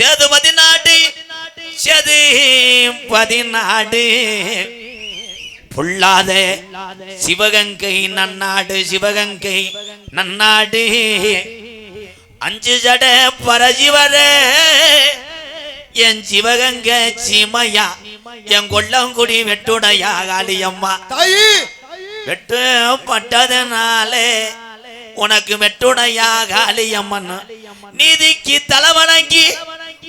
சேது பதினாடு சேது பதினாடு. பொல்லாத சிவகங்கை நன்னாடு சிவகங்கை நன்னாடு. அஞ்சு ஜட பரஜிவர என் சிவகங்கை சீமையா என் கொல்லங்குடி வெட்டுடையா காளியம்மா. வெட்டு பட்டதனாலே உனக்கு வெட்டுடையா அலியம்மன் நீதிக்கு தலைவணங்கி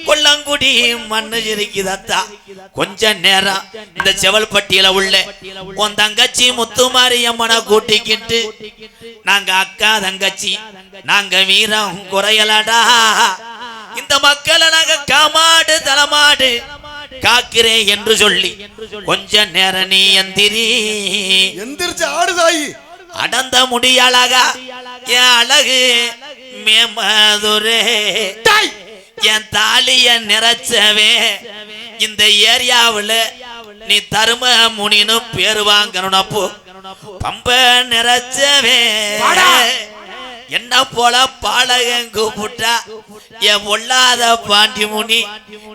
கொல்லங்குடி மண்ணு இருக்குதத்தா கொஞ்ச நேரம் இந்த செவல்பட்டியில உள்ள உன் தங்கச்சி முத்துமாரியம்மனை கூட்டிக்கிட்டு நாங்க அக்கா தங்கச்சி நாங்க வீரம் குறையலடா. இந்த மக்களை நாங்க காமாடு தலைமாடு காக்கிறேன் என்று சொல்லி கொஞ்ச நேரம் நீ எந்திரி. எந்திரிச்சு ஆடுதாயி அடந்த முடியழகா? என் அழகு மேமதுரே என் தாலிய நிறைச்சவே. இந்த ஏரியாவுல நீ தரும முனின்னு பேரு வாங்கணும்னப்போ பம்ப நிறைச்சவே. என்ன போல பாலகன் கூப்பிட்டா? என் பொல்லாத பாண்டி முனி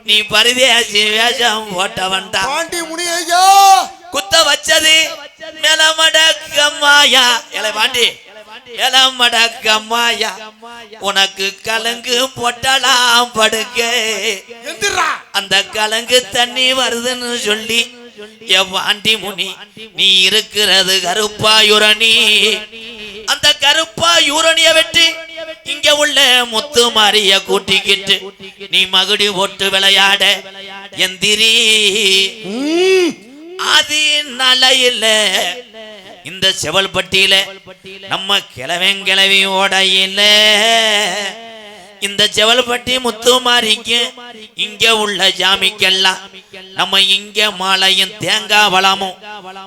நீ பரிதேசி வேஷம் போட்டவன்டா. பாண்டி முனி ஐயா! குத்த வச்சது. மேலமடக்கம்மாயா. இலை பாண்டி. மேலமடக்கம்மாயா. உனக்கு கலங்கு பொட்டலாம் படுக்க. அந்த கலங்கு தண்ணி வருதுன்னு சொல்லி என் பாண்டி முனி நீ இருக்கிறது கருப்பாயுரணி. அந்த கருப்பாயுரணிய வெட்டி இங்க உள்ள முத்து மாரிய கூட்டிக்கிட்டு நீ மகுடி போட்டு விளையாட எந்திரி. அது நல்ல இல்ல இந்த செவல்பட்டியில நம்ம கிழவன் கிழவி ஓடையில இந்த செவல்பட்டி முத்துமாரிக்கு இங்க உள்ள ஜாமிக்கெல்லாம் நம்ம இங்க மாலையும் தேங்காய் வளமும்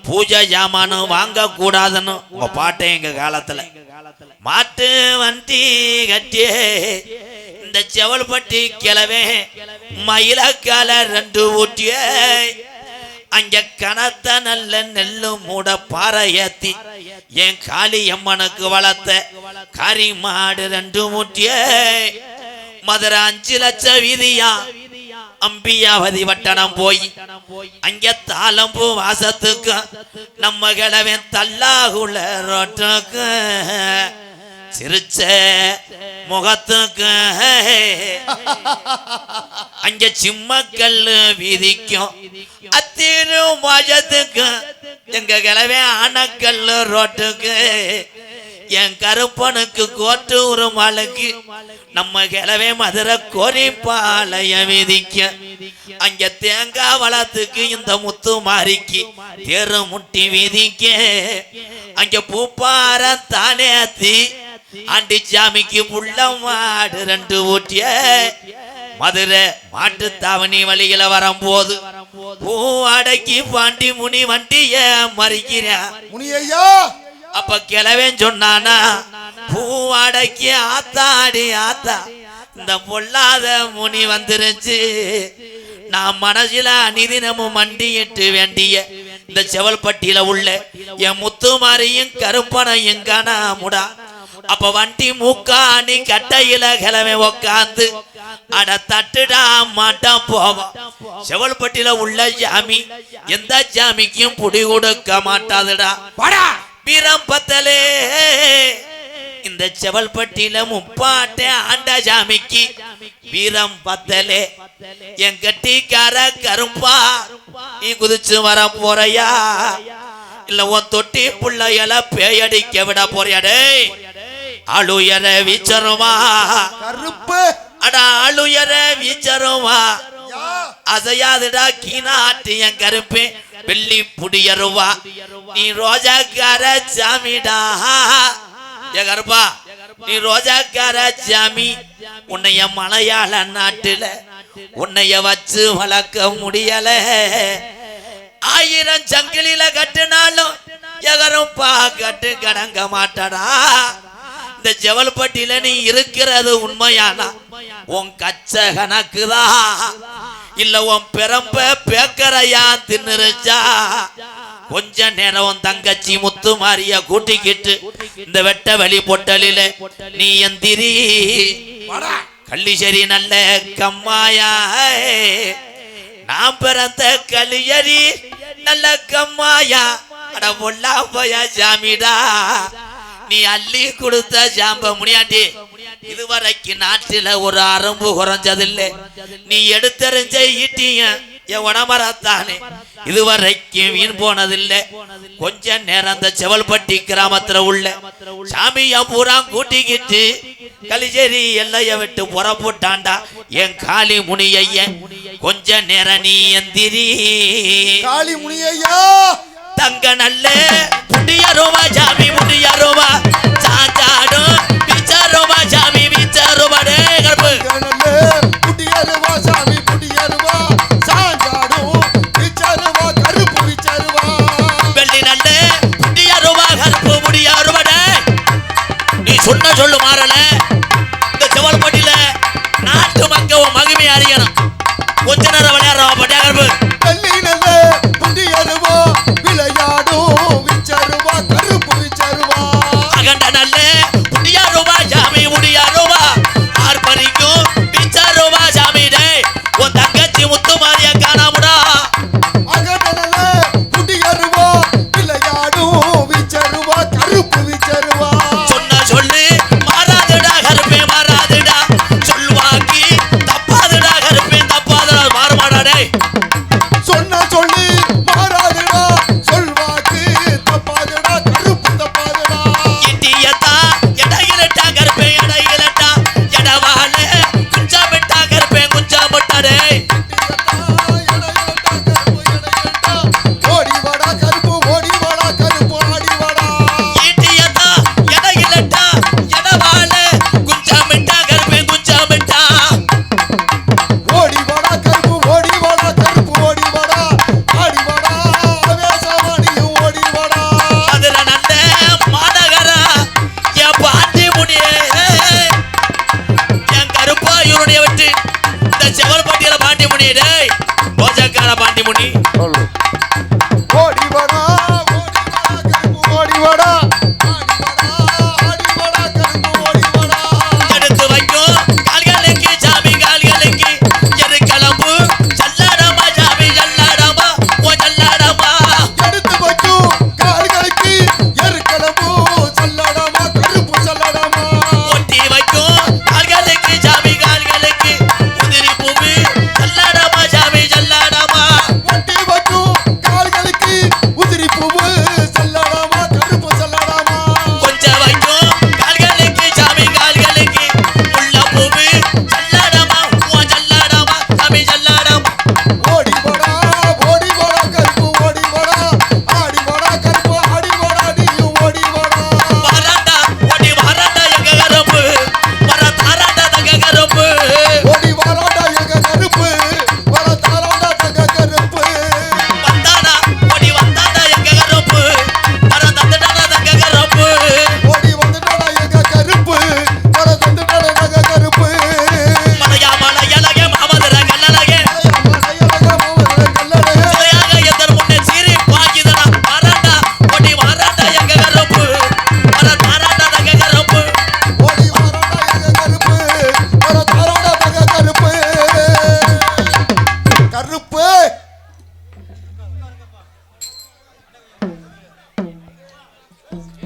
பூஜை ஜாமானும் வாங்க கூடாதுன்னு உங்க பாட்டை எங்க காலத்துல. மாட்டு வண்டி கட்டி இந்த செவல்பட்டி கிழவே மயிலக்கால ரெண்டு ஊட்டியே. அங்க கனத்த நல்ல நெல்லு மூட பாறை ஏத்தி என் காளி அம்மனுக்கு வளர்த்த கறி மாடு ரெண்டு மூட்டிய. மதுரை அஞ்சு லட்சம் வீதியா. அம்பியாவதி வட்டணம் போய். அங்க தாளம்பூ வாசத்துக்கு நம்ம கிழவன் தள்ளாகுள்ள ரோட்டுக்கு. சிரிச்ச முகத்துக்கு அங்க சிம்மக்கல்லு விதிக்கும். அத்திரும் மஜத்துக்கு எங்க கிளவே ஆனக்கல்லு ரோட்டுக்கு. என் கருப்பனுக்கு கோட்டு உருமாளுக்கு நம்ம கிளவே மதுரை கோரிப்பாளைய விதிக்க. அங்க தேங்காய் வளத்துக்கு இந்த முத்து மாறிக்கு தேரு முட்டி விதிக்க. அங்க பூப்பார தானேத்தி சாமிக்கு புள்ள மாடு ரெண்டு ஊட்டிய மதுரை மாட்டு தாவணி வழியில வரும்போது பூ அடக்கி பாண்டி முனி வண்டிய மறிக்கிறேன் முனி ஐயா அப்ப கிழவன் சொன்னானா பூ அடக்கி ஆத்தாடி ஆத்தா இந்த பொல்லாத முனி வந்துருச்சு. நான் மனசுல அனிதினமும் மண்டியிட்டு வேண்டிய இந்த செவல்பட்டியில உள்ள என் முத்துமாரியும் கருப்பனையும் காணாமுடா. அப்ப வண்டி மூக்காணி கட்டையில கிழமை உக்காந்து அட தட்டுடா மாட்டான் போவான் செவல்பட்டியில உள்ள ஜாமி எந்த ஜாமிக்கும் புடி கொடுக்க மாட்டாதுடா. வீரம் பத்தலே இந்த செவல்பட்டியில முப்பாட்டை ஆண்டா ஜாமிக்கு வீரம் பத்தலே என் கட்டிக்கார கரும்பா நீ குதிச்சு வர போறையா? இல்ல உன் தொட்டி புள்ளையல பேயடிக்க விட போறியா ஆளுயர வீச்சருமா? கருப்பு. அட ஆளுயர வீச்சருமா? அசையாதுடா கீனாட்டு என் கருப்பு. வெள்ளி புடியருவா. நீ ரோஜாக்கார சாமிடா ஏ கருப்பா நீ ரோஜாக்கார சாமி உன்னைய மலையாள நாட்டுல உன்னைய வச்சு வளர்க்க முடியல. ஆயிரம் சங்கிலில கட்டுனாலும் எகரும் பா கட்டு கடங்க மாட்டடா. இந்த ஜவல்பட்டியில நீ இருக்கிறது உண்மையானா? உன் கச்ச கணக்குதா? இல்ல உன் பிறம்ப பேக்கரையா தின்னுருச்சா? கொஞ்ச நேரம் தங்கச்சி முத்து மாறிய கூட்டிக்கிட்டு இந்த வெட்ட வழி பொட்டலில நீ எந்திரி. கள்ளிசரி நல்ல கம்மாயா. நான் பிறந்த கலியரி நல்ல கம்மாயா. அட பொல்லாப்பையா ஜாமிடா நீ அள்ளி கொடுத்த சாம்ப முடியாட்டி இதுவரைக்கும் நாட்டில ஒரு அரும்பு குறைஞ்சதில்லை. நீ எடுத்தறிஞ்ச ஈட்டிய என் உடம்பரத்தானே. இதுவரைக்கும் வீண் போனதில்லை. கொஞ்ச நேரம் அந்த செவல்பட்டி கிராமத்துல உள்ள சாமியா பூரா கூட்டிக்கிட்டு கலிஜேரி எல்லைய விட்டு புறப்பட்டாண்டா என் காளி முனியையன் கொஞ்ச நேரம் நீ எந்திரி. காளி முனியையா! தங்க நல்ல முடியாரோமா ஜாமி முடியாரோமா பாண்டி முனி.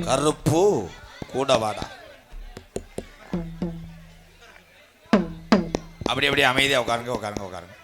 கருப்பு கூட வாடா. அப்படி அப்படியே அமைதியாக உட்காருங்க உட்காருங்க உட்காருங்க.